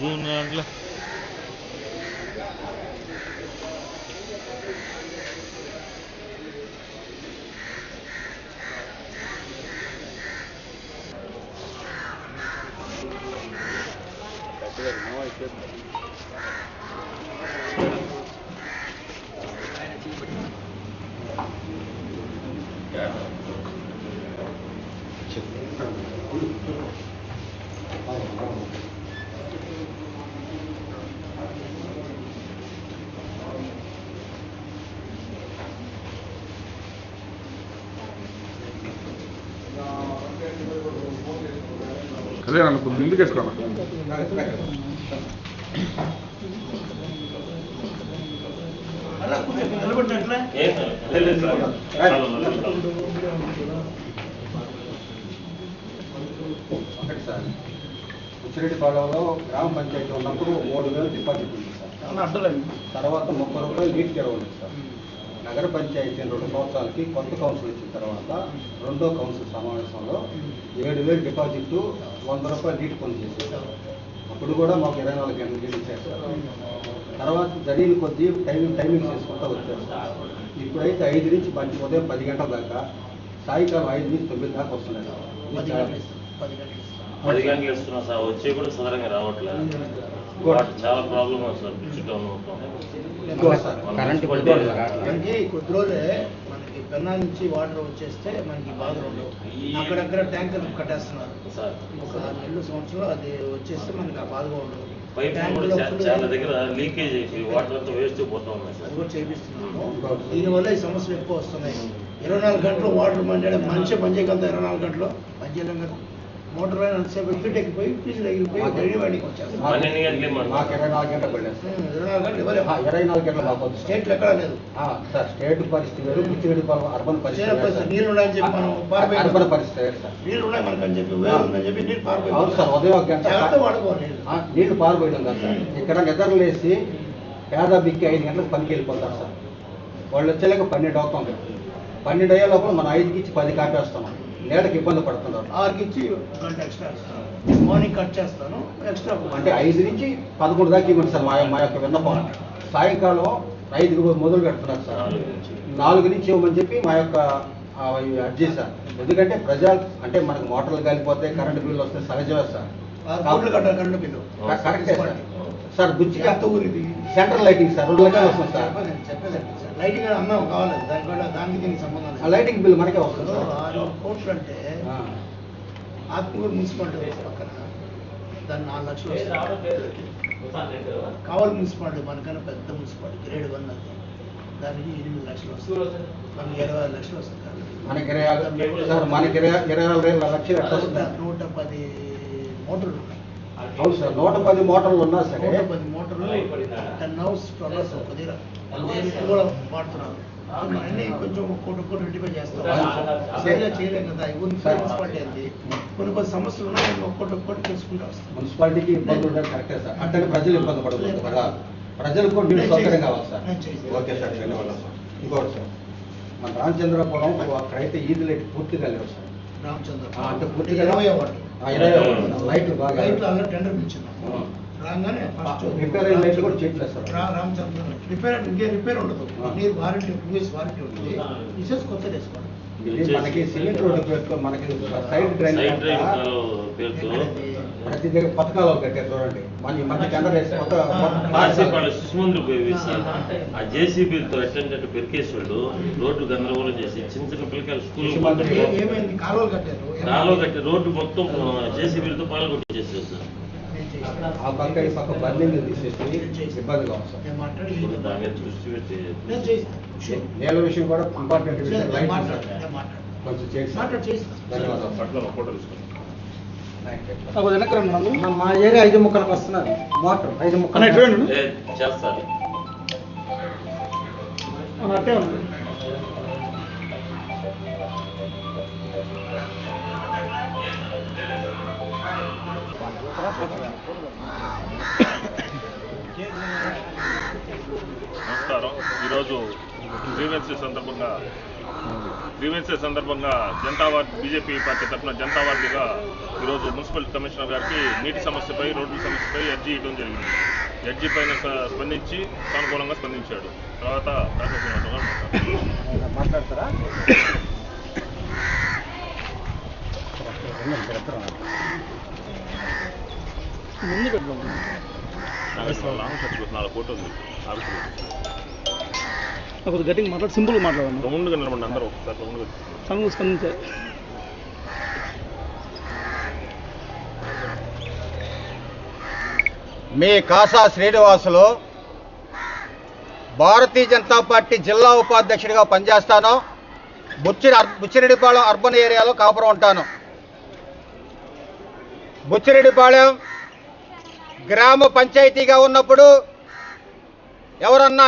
June అదే నన్ను కొంచెం ముందుకు వేసుకోండి ఒకటి సార్ ఉచ్చిరెడ్డిపాలెంలో గ్రామ పంచాయతీ ఉన్నప్పుడు మూడు వేలు డిపాజిట్ ఉంది సార్. తర్వాత ముప్పై రూపాయలు నీటి చెరువు ఉంది సార్. నగర పంచాయతీ రెండు సంవత్సరాలకి కొత్త కౌన్సిల్ వచ్చిన తర్వాత రెండో కౌన్సిల్ సమావేశంలో ఏడు వేలు డిపాజిట్ వంద రూపాయలు నీటి పని చేశారు. అప్పుడు కూడా మాకు ఇరవై నాలుగు గంటలు సార్ తర్వాత జరిగిన కొద్దీ టైమింగ్ టైమింగ్ చేసుకుంటూ వచ్చారు. ఇప్పుడైతే ఐదు నుంచి మంచి ఉదయం పది గంటల దాకా సాయంకాలం ఐదు నుంచి తొమ్మిది దాకా వస్తున్నాయి. పది గంటలు ఇస్తున్నాం సార్. వచ్చి కూడా సదరంగా రావట్లేదు. వాటి చాలా ప్రాబ్లం పిచ్చి కొద్ది రోజులే మనకి పెన్నా నుంచి వాటర్ వచ్చేస్తే మనకి బాధలు ఉండవు అక్కడక్కడ ట్యాంకర్ కట్టేస్తున్నారు. సార్ ఒక ఆరు నెలలు సంవత్సరం అది వచ్చేస్తే మనకి ఆ బాధగా ఉండదు. పైప్ చాలా దగ్గర లీకేజ్ అయిపోయి వాటర్ అంతా వేస్ట్ పోతా ఉన్నాయి అది సార్. కూడా చేపిస్తున్నాము. దీనివల్ల ఈ సమస్యలు ఎక్కువ వస్తున్నాయి. ఇరవై నాలుగు గంటలు వాటర్ పనిచేయడం మనిషి పనిచేయగలుగుతా ఇరవై నాలుగు గంటలు పనిచేయలేం కదా. మోటార్ అయినా అంతసేపు ఫిట్ ఎక్కిపోయి ఫీజు తగిలిపోయి గడి వాడికి వచ్చేస్తాం పన్నెండు గంటలే మాకు మనం ఇరవై నాలుగు గంటలు పడలేదు సార్ ఇరవై నాలుగు గంటలు ఇవ్వలేము ఆ, ఇరవై నాలుగు గంటలు మాకు వద్దు సార్. స్టేట్లో ఎక్కడా లేదు. ఆ, సార్ స్టేట్ పరిస్థితి వేరు పిచ్చిరెడ్డి పాలెం అర్బన్ పరిస్థితి. నీళ్ళు ఉన్నాయని చెప్పి మనం పారిపోయి అర్బన్ పరిస్థితి. సార్. నీళ్ళు ఉన్నాయి మనకు అని చెప్పి వేరు ఉందని చెప్పి నీళ్ళు పారిపోయి అవును సార్ ఉదయం ఒక గంట వాడుకోవాలి నీళ్ళు. పారిపోయడం కదా సార్. ఇక్కడ నిద్రలు వేసి పేద బిక్కి ఐదు గంటలకు పనికి వెళ్ళిపోతారు సార్. వాళ్ళు వచ్చేలాక పన్నెండు అవుతుంది. పన్నెండు అయ్యే లోపల మనం ఐదుకి ఇచ్చి పది కాపేస్తాం. నీడకి ఇబ్బంది పడుతున్నారు? ఆరుకి ఇచ్చి మార్నింగ్ కట్ చేస్తాను ఎక్స్ట్రా అంటే ఐదు నుంచి పదకొండు దాకా ఇవ్వండి సార్ మా మా యొక్క విన్నపం. సాయంకాలం ఐదుకు మొదలు పెడుతున్నారు సార్. నాలుగు నుంచి. ఇవ్వమని చెప్పి మా యొక్క అర్జీ సార్. ఎందుకంటే ప్రజా అంటే మనకు మోటార్లు కాలిపోతే కరెంటు బిల్లు వస్తే సహజమే సార్. Current bill. కరెక్టే sir. Sir central lighting sir రెండు లక్షలు వస్తుంది సార్. లైటింగ్ అన్నాం కావాలి. దాని కూడా దానికి దీనికి సంబంధం ఆ లేదు లైటింగ్ బిల్ మనకే వస్తుంది. సార్ ఆరు కోట్లు అంటే ఆ. ఆత్మూరు మున్సిపాలిటీ పక్కన. దాన్ని నాలుగు లక్షలు వస్తుంది కావలి మున్సిపాలిటీ మనకన్నా పెద్ద మున్సిపాలిటీ. గ్రేడ్ వన్ అది. దానికి ఎనిమిది లక్షలు వస్తుంది? మనకి ఇరవై ఐదు లక్షలు వస్తుంది మనకి ఇరవై ఆరు- సార్ మనకి ఇరవై ఇరవై లక్షలు ఎట్లా నూట వస్తుంది నూట పది మోటార్లు ఉన్నాయి. అవును సార్ నూట పది మోటార్లు ఉన్నా సరే నూట పది మోటార్లు టెన్ హౌస్ ట్వెల్వ్ హౌస్ ఒక దగ్గర దేనికి కూడా వాడుతున్నారు. అన్ని కొంచెం కోటి కోటి రెడ్డిపై చేస్తాం చేయలే చేయలేం కదా. ఇవ్వని మున్సిపాలిటీ అంది కొన్ని కొన్ని సమస్యలు ఉన్నాయి ఒక్కోటి ఒక్కోటి మున్సిపాలిటీకి ఇబ్బంది ఉండదు కరెక్టే సార్. అంటే ప్రజలు ఇబ్బంది పడకూడదు కదా. ప్రజలకు కూడా నీళ్ళు సౌకర్యం కావాలి సార్. ఓకే సార్ ధన్యవాదాలు సార్. ఇంకోటి సార్. మన రామచంద్రపురం అక్కడైతే ఈది లైట్ పూర్తిగా లేవు సార్. రామచంద్ర ఆ, అంటే పూర్తిగా ఇరవై ఒకటి. లైట్లు బాగా లైట్లు అలా టెండర్ పిలిచినాం. రాగానే ఫస్ట్ రిపేర్ లైట్లు కూడా చేయట్లేదు సార్. రా- రామచంద్ర రిపేర్ అంటే ఇంకే రిపేర్ ఉండదు. మీరు వారంటీ ఇయర్స్ వారంటీ ఉంటుంది తీసేసి కొత్త వేసుకోండి ఇది మనకి సిమెంట్ రోడ్డు మనకి సైడ్ డ్రైన్ పేరుతో? ప్రతి దగ్గర పథకాలు కట్టారు చూడండి. మన మన కొత్త ఆ ఎట్లంటే పెరికేసాడు రోడ్డు గందరగోళం చేసి చిన్న చిన్న పిల్లకాయలు స్కూల్ కాలువలు కట్టారు. కాలువ కట్టి రోడ్డు మొత్తం జేసీబీలతో పాల్గొట్టేసేసారు సార్ నేను చేస్తాను. ఆ పక్క ఈ పక్క బర్నింగ్ తీసేసి ఇబ్బందిగా దాని మీద దృష్టి పెట్టి షూర్. నేల విషయం కూడా ఇంపార్టెంట్ విషయం. కొంచెం చేసి. ధన్యవాదాలు సార్. పట్ల ఫోటో తీసుకోండి మా ఏరియా ఐదు ముక్కలకు వస్తున్నారు. మోటార్ ఐదు ముక్కలు చేస్తారు. అట్టే ఉంది. నమస్కారం. ఈరోజు గ్రీవెన్సీ సందర్భంగా గ్రీవెన్సెస్ సందర్భంగా జనతా వార్డ్ బీజేపీ పార్టీ తరఫున జనతా వార్డుగా ఈరోజు మున్సిపల్ కమిషనర్ గారికి నీటి సమస్యపై రోడ్ల సమస్యపై అర్జీ ఇవ్వడం జరిగింది. అర్జీ పైన స్పందించి సానుకూలంగా స్పందించాడు. తర్వాత. మాట్లాడతారా. నాలుగు ఫోటో ఉంది. ఆఫీసులో కొద్దిగా గట్టిగా మాట్లాడి సింపుల్గా మాట్లాడండి రౌండ్గా నిలబడి అందరూ ఒకసారి రౌండ్గా. స్పందించారు మీ కాసా శ్రీనివాసులు భారతీయ జనతా పార్టీ జిల్లా ఉపాధ్యక్షుడిగా పనిచేస్తాను. బుచ్చిరి బుచ్చిరెడ్డిపాళెం అర్బన్ ఏరియాలో కాపురం ఉంటాను. బుచ్చిరెడ్డిపాళెం గ్రామ పంచాయతీగా ఉన్నప్పుడు ఎవరన్నా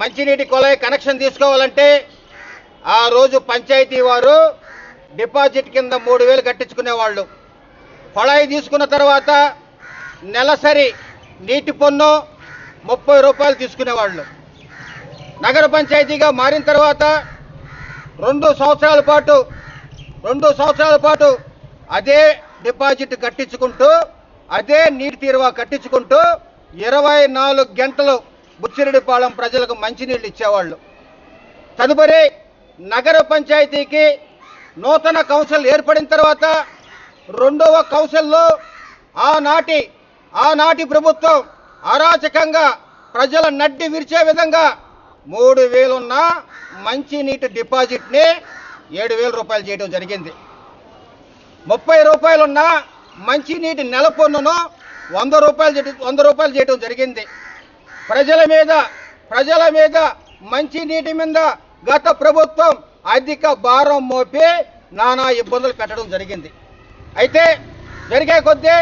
మంచినీటి కొలాయి కనెక్షన్ తీసుకోవాలంటే ఆ రోజు పంచాయతీ వారు డిపాజిట్ కింద మూడు వేలు కట్టించుకునేవాళ్ళు. కొళాయి తీసుకున్న తర్వాత నెలసరి నీటి పన్ను ముప్పై రూపాయలు తీసుకునేవాళ్ళు. నగర పంచాయతీగా మారిన తర్వాత రెండు సంవత్సరాల పాటు రెండు సంవత్సరాల పాటు అదే డిపాజిట్ కట్టించుకుంటూ అదే నీటి తీరువా కట్టించుకుంటూ ఇరవై నాలుగు గంటలు బుచ్చిరెడ్డిపాళెం ప్రజలకు మంచినీళ్ళు ఇచ్చేవాళ్ళు. తదుపరి నగర పంచాయతీకి నూతన కౌన్సిల్ ఏర్పడిన తర్వాత రెండవ కౌన్సిల్లో ఆనాటి ఆనాటి ప్రభుత్వం అరాచకంగా ప్రజల నడ్డి విరిచే విధంగా మూడు వేలున్న మంచినీటి డిపాజిట్ని ఏడు వేల రూపాయలు చేయడం జరిగింది. ముప్పై రూపాయలున్న మంచినీటి నెల పన్నును వంద రూపాయలు వంద రూపాయలు చేయడం జరిగింది. ప్రజల మీద ప్రజల మీద మంచి నీటి మీద గత ప్రభుత్వం అధిక భారం మోపి నానా ఇబ్బందులు పెట్టడం జరిగింది. అయితే జరిగే కొద్దీ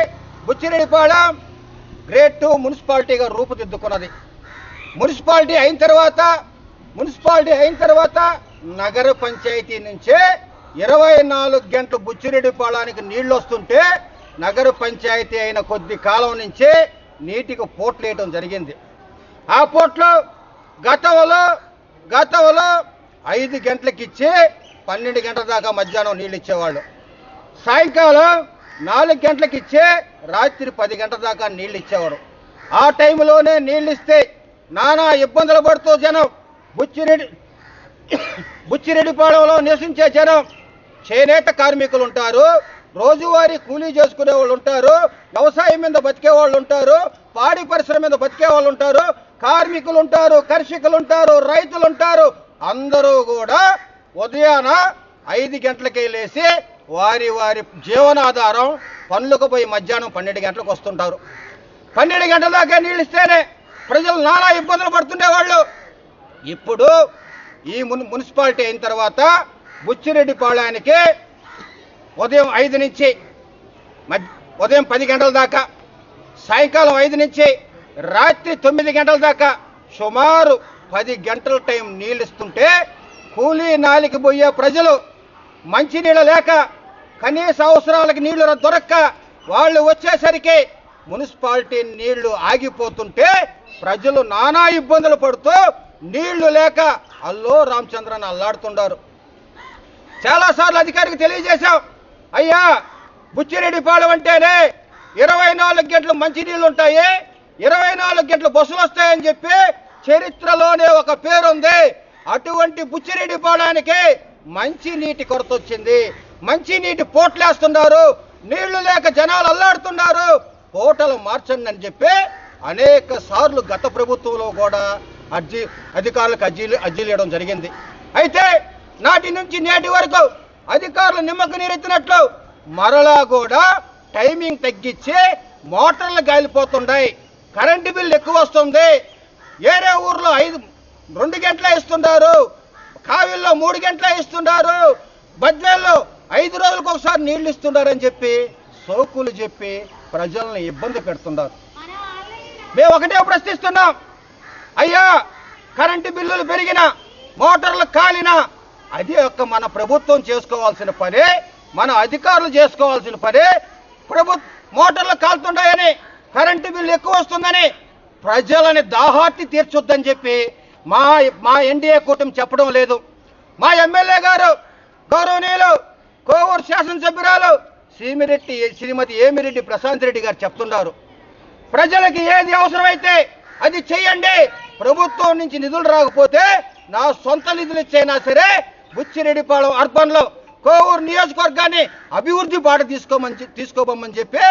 బుచ్చిరెడ్డిపాళెం గ్రేడ్ టూ మున్సిపాలిటీగా రూపుదిద్దుకున్నది. మున్సిపాలిటీ అయిన తర్వాత మున్సిపాలిటీ అయిన తర్వాత నగర పంచాయతీ నుంచే ఇరవై నాలుగు గంటలు బుచ్చిరెడ్డిపాళానికి నీళ్ళు వస్తుంటే నగర పంచాయతీ అయిన కొద్ది కాలం నుంచే నీటికి పోట్లేయటం జరిగింది. ఆ పోట్లు గతంలో గతంలో ఐదు గంటలకు ఇచ్చి పన్నెండు గంటల దాకా మధ్యాహ్నం నీళ్ళు ఇచ్చేవాళ్ళు సాయంకాలం నాలుగు గంటలకు ఇచ్చే రాత్రి పది గంటల దాకా నీళ్ళు ఇచ్చేవారు ఆ టైంలోనే నీళ్ళు ఇస్తే నానా ఇబ్బందులు పడుతూ జనం బుచ్చిరెడ్డి బుచ్చిరెడ్డిపాళెంలో నివసించే జనం చేనేత కార్మికులు ఉంటారు రోజువారీ కూలీ చేసుకునే వాళ్ళు ఉంటారు వ్యవసాయం మీద బతికే వాళ్ళు ఉంటారు పాడి పరిశ్రమ మీద బతికే వాళ్ళు ఉంటారు కార్మికులు ఉంటారు కర్షికులు ఉంటారు రైతులు ఉంటారు. అందరూ కూడా ఉదయాన ఐదు గంటలకే లేచి వారి వారి జీవనాధారం పనులకు పోయి మధ్యాహ్నం పన్నెండు గంటలకు వస్తుంటారు. పన్నెండు గంటల దాకా నీళ్ళు ఇస్తేనే ప్రజలు నానా ఇబ్బందులు పడుతుండేవాళ్ళు ఇప్పుడు ఈ మున్ మున్సిపాలిటీ అయిన తర్వాత బుచ్చిరెడ్డిపాళెనికి ఉదయం ఐదు నుంచి ఉదయం పది గంటల దాకా సాయంకాలం ఐదు నుంచి రాత్రి తొమ్మిది గంటల దాకా సుమారు పది గంటల టైం నీళ్ళు ఇస్తుంటే కూలీ నాలికి పోయే ప్రజలు మంచినీళ్ళు లేక కనీస అవసరాలకు నీళ్ళు దొరక్క వాళ్ళు వచ్చేసరికి మున్సిపాలిటీ నీళ్ళు ఆగిపోతుంటే ప్రజలు నానా ఇబ్బందులు పడుతూ నీళ్ళు లేక అల్లో రామచంద్రన్ అల్లాడుతున్నారు చాలాసార్లు అధికారికి తెలియజేశాం. అయ్యా బుచ్చిరెడ్డిపాళెం అంటేనే ఇరవై నాలుగు గంటలు మంచినీళ్ళు ఉంటాయి ఇరవై నాలుగు గంటలు బస్సులు వస్తాయని చెప్పి చరిత్రలోనే ఒక పేరుంది. అటువంటి బుచ్చిరెడ్డిపాళెనికి మంచి నీటి కొరత వచ్చింది మంచి నీటి పోట్లేస్తున్నారు నీళ్ళు లేక జనాలు అల్లాడుతున్నారు. పోటలు మార్చండి అని చెప్పి అనేక సార్లు గత ప్రభుత్వంలో కూడా అర్జీ అధికారులకు అర్జీలు అర్జీలు ఇవ్వడం జరిగింది. అయితే నాటి నుంచి నేటి వరకు అధికారులు నిమ్మకు నీరెత్తినట్లు మరలా కూడా టైమింగ్ తగ్గించి మోటార్లు గాలిపోతున్నాయి కరెంటు బిల్లు ఎక్కువ వస్తుంది. ఏరే ఊర్లో ఐదు రెండు గంటలే ఇస్తున్నారు కావిల్లో మూడు గంటలే ఇస్తున్నారు బద్వేల్లో ఐదు రోజులకు ఒకసారి నీళ్ళు ఇస్తున్నారని చెప్పి సోకులు చెప్పి ప్రజల్ని ఇబ్బంది పెడుతున్నారు మేము ఒకటే ప్రశ్నిస్తున్నాం. అయ్యా కరెంటు బిల్లులు పెరిగిన మోటార్లు కాలినా అది ఒక మన ప్రభుత్వం చేసుకోవాల్సిన పని మన అధికారులు చేసుకోవాల్సిన పని ప్రభు మోటార్లు కాలుతుంటాయని కరెంటు బిల్లు ఎక్కువ వస్తుందని ప్రజలని దాహార్తి తీర్చొద్దని చెప్పి మా మా ఎన్డీఏ కూటమి చెప్పడం లేదు. మా ఎమ్మెల్యే గారు గౌరవనీయులు కోవూరు శాసనసభ్యురాలు సీమిరెడ్డి శ్రీమతి ఏమిరెడ్డి ప్రశాంత్ రెడ్డి గారు చెప్తున్నారు. ప్రజలకి ఏది అవసరమైతే అది చెయ్యండి ప్రభుత్వం నుంచి నిధులు రాకపోతే నా సొంత నిధులు ఇచ్చైనా సరే బుచ్చిరెడ్డిపాళెం అర్బన్లో కోవూరు నియోజకవర్గాన్ని అభివృద్ధి బాట తీసుకోమని తీసుకోబోమని చెప్పి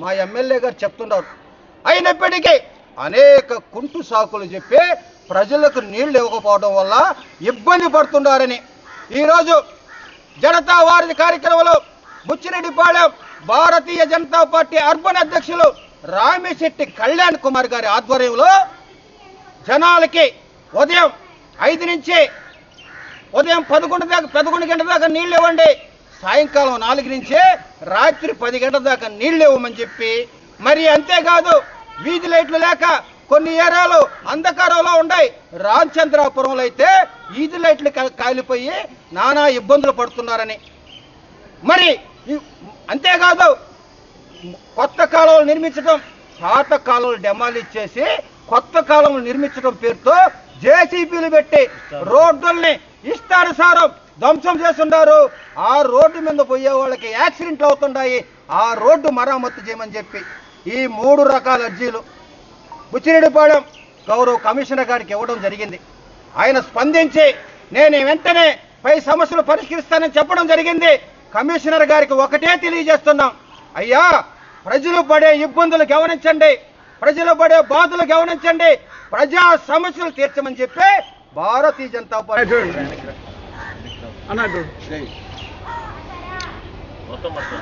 మా ఎమ్మెల్యే గారు చెప్తున్నారు. అయినప్పటికీ అనేక కుంటు సాకులు చెప్పి ప్రజలకు నీళ్ళు ఇవ్వకపోవడం వల్ల ఇబ్బంది పడుతున్నారని. ఈరోజు జనతా వారి కార్యక్రమంలో బుచ్చిరెడ్డిపాళెం భారతీయ జనతా పార్టీ అర్బన్ అధ్యక్షులు రామిశెట్టి కళ్యాణ్ కుమార్ గారి ఆధ్వర్యంలో జనాలకి ఉదయం ఐదు నుంచి ఉదయం పదకొండు దాకా పదకొండు గంటల దాకా నీళ్ళు ఇవ్వండి సాయంకాలం నాలుగు నుంచి రాత్రి పది గంటల దాకా నీళ్ళు ఇవ్వమని చెప్పి మరి అంతేకాదు వీధి లైట్లు లేక కొన్ని ఏరియాలు అంధకారంలో ఉన్నాయి రామచంద్రాపురంలో అయితే వీధి లైట్లు కాలిపోయి నానా ఇబ్బందులు పడుతున్నారని. మరి అంతేకాదు కొత్త కాలువలు నిర్మించడం పాత కాలువలు డెమాలిష్ చేసి కొత్త కాలువలు నిర్మించడం పేరుతో జేసీబీలు పెట్టి రోడ్డుల్ని ఇష్టానుసారం ధ్వంసం చేస్తున్నారు. ఆ రోడ్డు మీద పోయే వాళ్ళకి యాక్సిడెంట్లు అవుతున్నాయి ఆ రోడ్డు మరమ్మతు చేయమని చెప్పి ఈ మూడు రకాల అర్జీలు బుచ్చిరెడ్డిపాళెం గౌరవ కమిషనర్ గారికి ఇవ్వడం జరిగింది. ఆయన స్పందించి నేను వెంటనే పై సమస్యలు పరిష్కరిస్తానని చెప్పడం జరిగింది. కమిషనర్ గారికి ఒకటే తెలియజేస్తున్నాం. అయ్యా ప్రజలు పడే ఇబ్బందులు గమనించండి. ప్రజలు పడే బాధలు గమనించండి. ప్రజా సమస్యలు తీర్చమని చెప్పి భారతీయ జనతా పార్టీ. అన్న ఇటు. మొత్తం మొత్తం